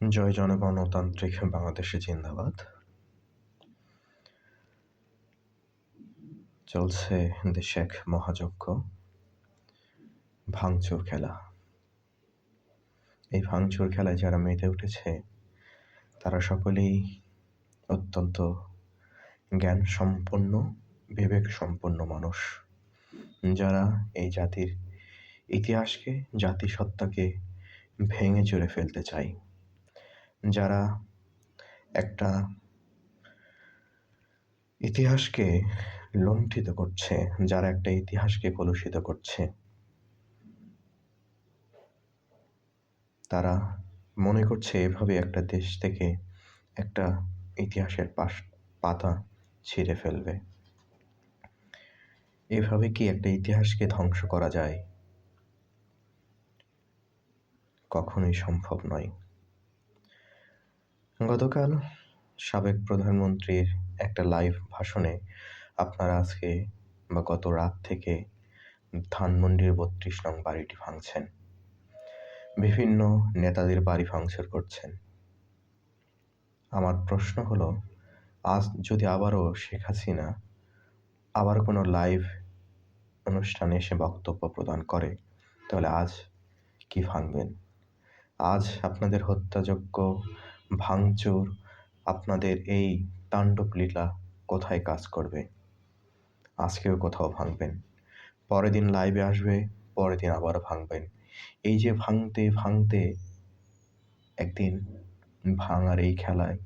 জয় জনগণতান্ত্রিক বাংলাদেশে জিন্দাবাদ। চলছে দেশে এক মহাযজ্ঞ, ভাঙচুর খেলা। এই ভাঙচুর খেলায় যারা মেতে উঠেছে, তারা সকলেই অত্যন্ত জ্ঞান সম্পন্ন বিবেক সম্পন্ন মানুষ। যারা এই জাতির ইতিহাসকে, জাতিসত্তাকে ভেঙে চুরে ফেলতে চায়। যারা একটা ইতিহাসকে লুণ্ঠিত করছে, যারা একটা ইতিহাসকে কলুষিত করছে, তারা মনে করছে এভাবে একটা দেশ থেকে একটা ইতিহাসের পাশ, পাতা ছিঁড়ে ফেলবে। এভাবে কি একটা ইতিহাসকে ধ্বংস করা যায়? কখনোই সম্ভব নয়। গতকাল সাবেক প্রধানমন্ত্রীর একটা লাইভ ভাষণে আপনারা আজকে বা গত রাত থেকে ধানমন্ডির বত্রিশ নং বাড়িটি ভাঙছেন। বিভিন্ন নেতাদের বাড়ি ভাঙচুর করছেন। আমার প্রশ্ন হলো, আজ যদি আবারও শেখ হাসিনা আবার কোনো লাইভ অনুষ্ঠানে এসে বক্তব্য প্রদান করে, তাহলে আজ কি ভাঙবেন? আজ আপনাদের হত্যাযোগ্য ভাঙচুর, আপনাদের এই তাণ্ডব লীলা কোথায় কাজ করবে? আজকেও কোথাও ভাঙবেন। পরের দিন লাইভে আসবে, পরের দিন আবার ভাঙবেন। এই যে ভাঙতে ভাঙতে একদিন ভাঙার এই খেলায়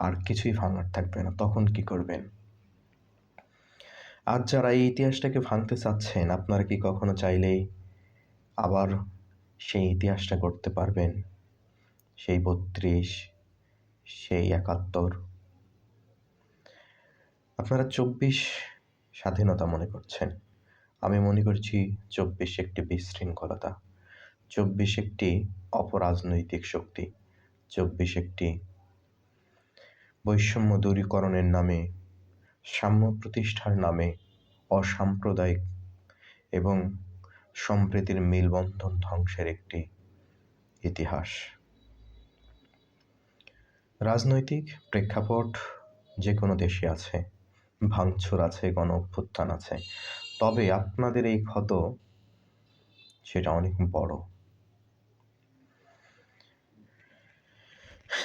আর কিছুই ভাঙার থাকবে না, তখন কি করবেন? আজ যারা এই ইতিহাসটাকে ভাঙতে চাচ্ছেন, আপনারা কি কখনো চাইলেই আবার সেই ইতিহাসটা করতে পারবেন? সেই বত্রিশ, সেই একাত্তর। আপনারা চব্বিশ স্বাধীনতা মনে করছেন। আমি মনে করছি চব্বিশ একটি বিশৃঙ্খলতা, চব্বিশ একটি অপরাজনৈতিক শক্তি, চব্বিশ একটি বৈষম্য দূরীকরণের নামে, সাম্য প্রতিষ্ঠার নামে অসাম্প্রদায়িক এবং সম্প্রীতির মিলবন্ধন ধ্বংসের একটি ইতিহাস। রাজনৈতিক প্রেক্ষাপট যে কোনো দেশে আছে, ভাঙচুর আছে, গণ অভ্যুত্থান আছে। তবে আপনাদের এই ক্ষত, সেটা অনেক বড়।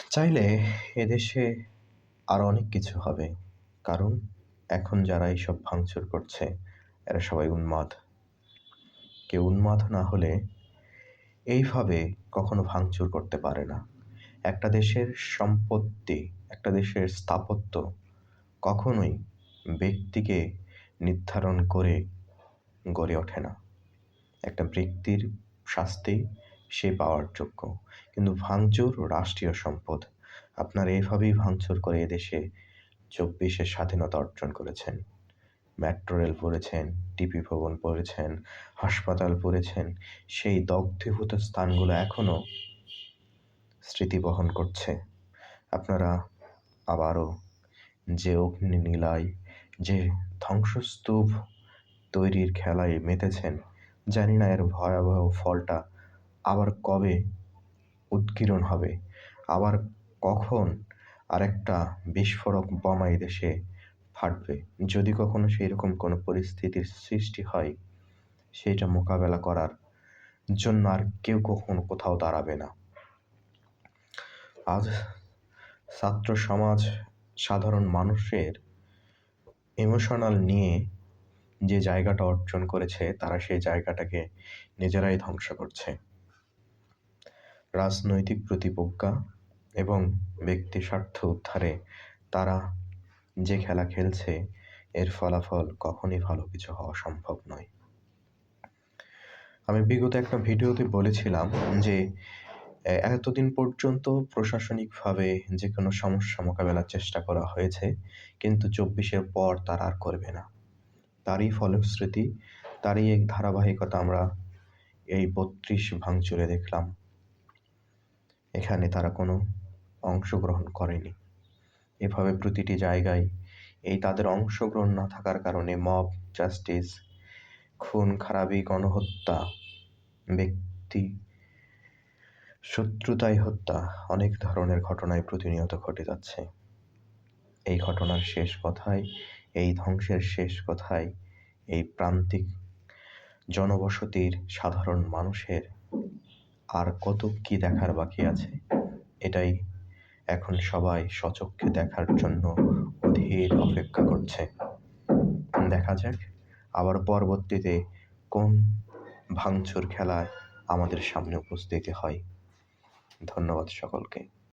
চাইলে এদেশে আর অনেক কিছু হবে। কারণ এখন যারা এইসব ভাঙচুর করছে, এরা সবাই উন্মাদ। কেউ উন্মাদ না হলে এইভাবে কখনো ভাঙচুর করতে পারে না। একটা দেশের সম্পত্তি, একটা দেশের স্থাপত্য কখনোই ব্যক্তিকে নির্ধারণ করে গড়ে ওঠে না। একটা ব্যক্তির শাস্তি সে পাওয়ার যোগ্য। কিন্তু ভাঙচুর রাষ্ট্রীয় সম্পদ, আপনারা এভাবেই ভাঙচুর করে এদেশে চব্বিশে স্বাধীনতা অর্জন করেছেন। মেট্রো রেল পড়েছেন টিপি ভবন পড়েছেন হাসপাতাল পড়েছেন সেই দগ্ধীভূত স্থানগুলো এখনও স্মৃতি বহন করছে। আপনারা আবারও যে অগ্নি নীলায় যে ধ্বংসস্তূপ তৈরির খেলায় মেতেছেন, জানি না এর ভয়াবহ ফলটা আবার কবে উৎকীর্ণ হবে। আবার কখন আরেকটা বিস্ফোরক বোমা দেশে ফাটবে? যদি কখনো সেই রকম কোনো পরিস্থিতির সৃষ্টি হয় সেটা মোকাবেলা করার জন্য আর কেউ কখনো কোথাও দাঁড়াবে না। আজ ছাত্র সমাজ সাধারণ মানুষের ইমোশনাল নিয়ে যে জায়গাটা অর্জন করেছে, তারা সেই জায়গাটাকে নিজেরাই ধ্বংস করছে। রাজনৈতিক প্রতিপজ্ঞা এবং ব্যক্তি স্বার্থ উদ্ধারে তারা যে খেলা খেলছে, এর ফলাফল কখনই ভালো কিছু হওয়া সম্ভব নয়। আমি বিগত একটা ভিডিওতে বলেছিলাম যে এতদিন পর্যন্ত প্রশাসনিকভাবে যে কোনো সমস্যা মোকাবেলার চেষ্টা করা হয়েছে, কিন্তু চব্বিশের পর তারা আর করবে না। তারই ফলশ্রুতি, তারই এক ধারাবাহিকতা আমরা এই বত্রিশ ভাঙচুরে দেখলাম। এখানে তারা কোনো অংশগ্রহণ করেনি। এভাবে প্রতিটি জায়গায় এই তাদের অংশগ্রহণ না থাকার কারণে মব, জাস্টিস, খুন, খারাপি, গণহত্যা, ব্যক্তি শত্রুতায় হত্যা। অনেক ধরনের ঘটনায় প্রতিনিয়ত ঘটে যাচ্ছে। এই ঘটনার শেষ কথায় এই ধ্বংসের শেষ কথায় এই প্রান্তিক জনবসতির সাধারণ মানুষের আর কত কি দেখার বাকি আছে? এটাই এখন সবাই সচক্ষে দেখার জন্য অধীর অপেক্ষা করছে। দেখা যাক, আবার পরবর্তীতে কোন ভাঙচুর খেলায় আমাদের সামনে উপস্থিত হয়। ধন্যবাদ সকলকে।